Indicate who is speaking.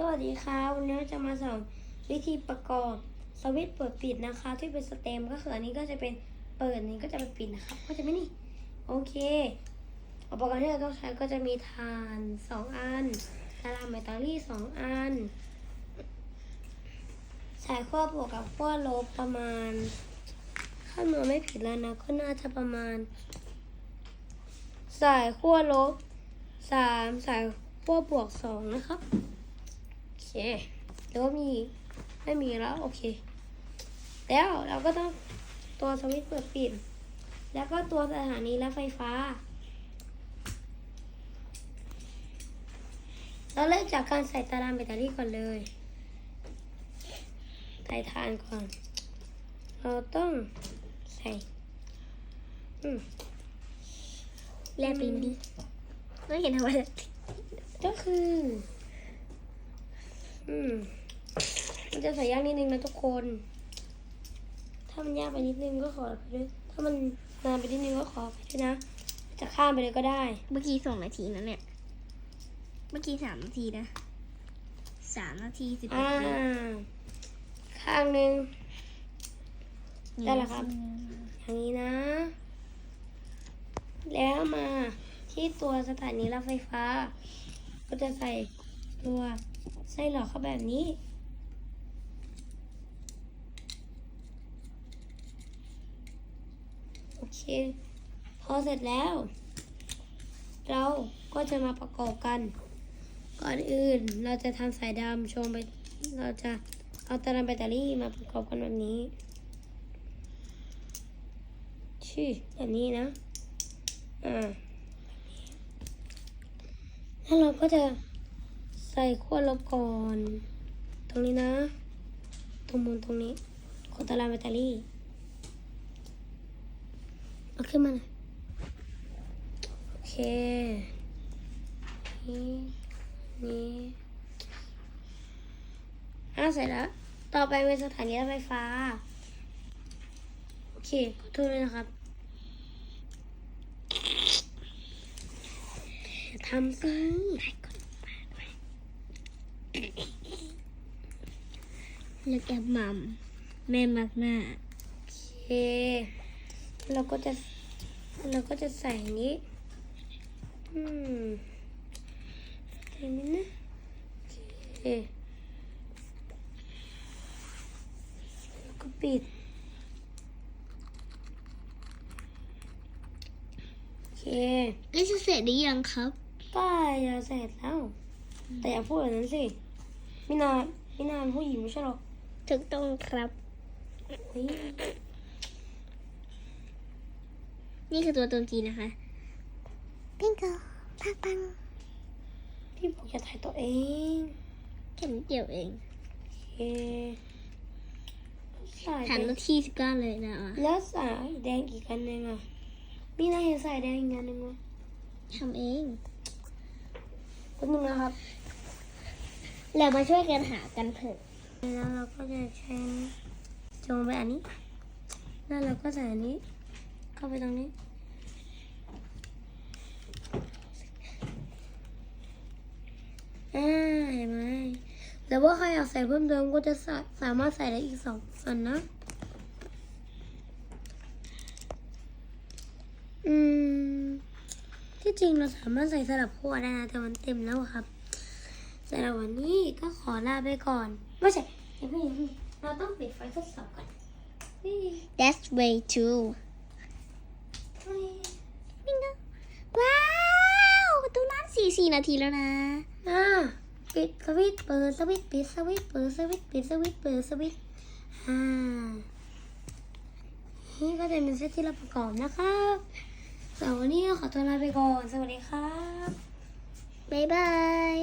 Speaker 1: สวัสดีค่ะวันนี้เราจะมาสอนวิธีประกอบสวิตช์เปิดปิดนะคะ ที่เป็นสเต็มก็คืออันนี้ก็จะเป็นเปิดอันนี้ก็จะเป็นปิดนะครับก็จะไม่นี่โอเคอุปกรณ์ที่เราต้องใช้ก็จะมีถ่านสองอันตารางแบตเตอรี่สองอันสายขั้วบวกกับขั้วลบประมาณถ้าหนูไม่ผิดแล้วนะก็น่าจะประมาณ สายขั้วลบสามสายขั้วบวกสองนะครับ โอเคหรือว่ามีไม่มีแล้วโอเค แล้วเราก็ต้องตัวสวิตช์เปิดปิด แล้วก็ตัวสถานีและไฟฟ้า เราเริ่มจากการใส่ตารางแบตเตอรี่ก่อนเลยใส่ทานก่อน เราต้องใส่อืม
Speaker 2: แลบลิ้นดิไม่เห็นทำอะไร
Speaker 1: ก็คือ อืม มันจะใส่ยากนิดนึงนะทุกคน ถ้ามันยากไปนิดนึงก็ขออภัยด้วย ถ้ามันนานไปนิดนึงก็ขออภัยด้วยนะ จะข้ามไปเลยก็ได้
Speaker 2: เมื่อกี้สองนาทีนะเนี่ย เมื่อกี้สามนาทีนะสามนาทีสิบ
Speaker 1: อ่า
Speaker 2: นาที
Speaker 1: ข้างหนึ่งได้แล้วครับ อย่างนี้นะ แล้วมาที่ตัวสถานีรับไฟฟ้า ก็จะใส่ตัว ไส้หลอดเข้าแบบนี้ โอเค พอเสร็จแล้ว เราก็จะมาประกอบกัน ก่อนอื่นเราจะทำสายดำโชว์ไปเราจะเอาตารางแบตเตอรี่มาประกอบกันแบบนี้ชื่อแบบนี้นะ อ่า แล้วเราก็จะ ใส่ขั้วลบก่อน ตรงนี้นะ ตรงมุมตรงนี้ของตารางแบตเตอรี่เอาขึ้นมาหน่อยโอเค นี่นี่อะเสร็จแล้ว ต่อไปเป็นสถานีรถไฟฟ้า โอเคขอโทษด้วยนะครับทำสิ
Speaker 2: แล้วแกมัมแม่มักหน้า
Speaker 1: โอเคเราก็จะเราก็จะใส่อันนี้อืมใส่นี้นะโอเคแล้วก็ปิดโอเค
Speaker 2: ก็จะเสร็จหรือยังครับ
Speaker 1: ก็จะเสร็จแล้ว แต่อย่าพูดแบบนั้นสิมินานมินานผู้หญิงไม่ใช่หรอ
Speaker 2: ถูกต้องครับ
Speaker 1: เฮ้ย
Speaker 2: นี่คือตัวตนจริงนะคะพิงโกปังปัง
Speaker 1: พี่บอกจะถ่ายตัวเอง
Speaker 2: แค่นิดเดียวเอง
Speaker 1: โอเคสาย
Speaker 2: ฐาน
Speaker 1: แด
Speaker 2: ร
Speaker 1: ง
Speaker 2: ถที่สิบเก้าเลยนะอะ
Speaker 1: แล้วสายแดงอีกอันหนึ่งอะมีน่าเห็นสายแดงอีกอันหนึ่งไหม
Speaker 2: ทำเอง
Speaker 1: แป๊บนึงนะครับ
Speaker 2: เรามาช่วยกันหากันเถอะ
Speaker 1: แล้วเราก็จะใช้จงไปอันนี้ แล้วเราก็ใส่อันนี้ เข้าไปตรงนี้ อ่าเห็นไหมแต่ว่าใครอยากใส่เพิ่มเติมก็จะสาสามารถใส่ได้อีกสองอันนะอืมที่จริงเราสามารถใส่สลับขั้วได้นะแต่มันเต็มแล้วครับสำหรับวันนี้ก็ขอลาไปก่อน ไม่ใช่อย่าเพิ่งอย่าเพิ่งเราต้องปิดไฟทดสอบก่อนเฮ้ย
Speaker 2: That's way too
Speaker 1: เฮ้ย
Speaker 2: บิงโกว้าวประตูร้านสี่สี่นาทีแล้วนะ
Speaker 1: อ่าปิดสวิตช์เปิดสวิตช์ปิดสวิตช์เปิดสวิตช์ปิดสวิตช์เปิดสวิตช์อ่านี่ก็จะเป็นเซตที่เราประกอบนะครับสำหรับวันนี้ก็ขอตัวลาไปก่อน สวัสดีครับ
Speaker 2: บ๊ายบาย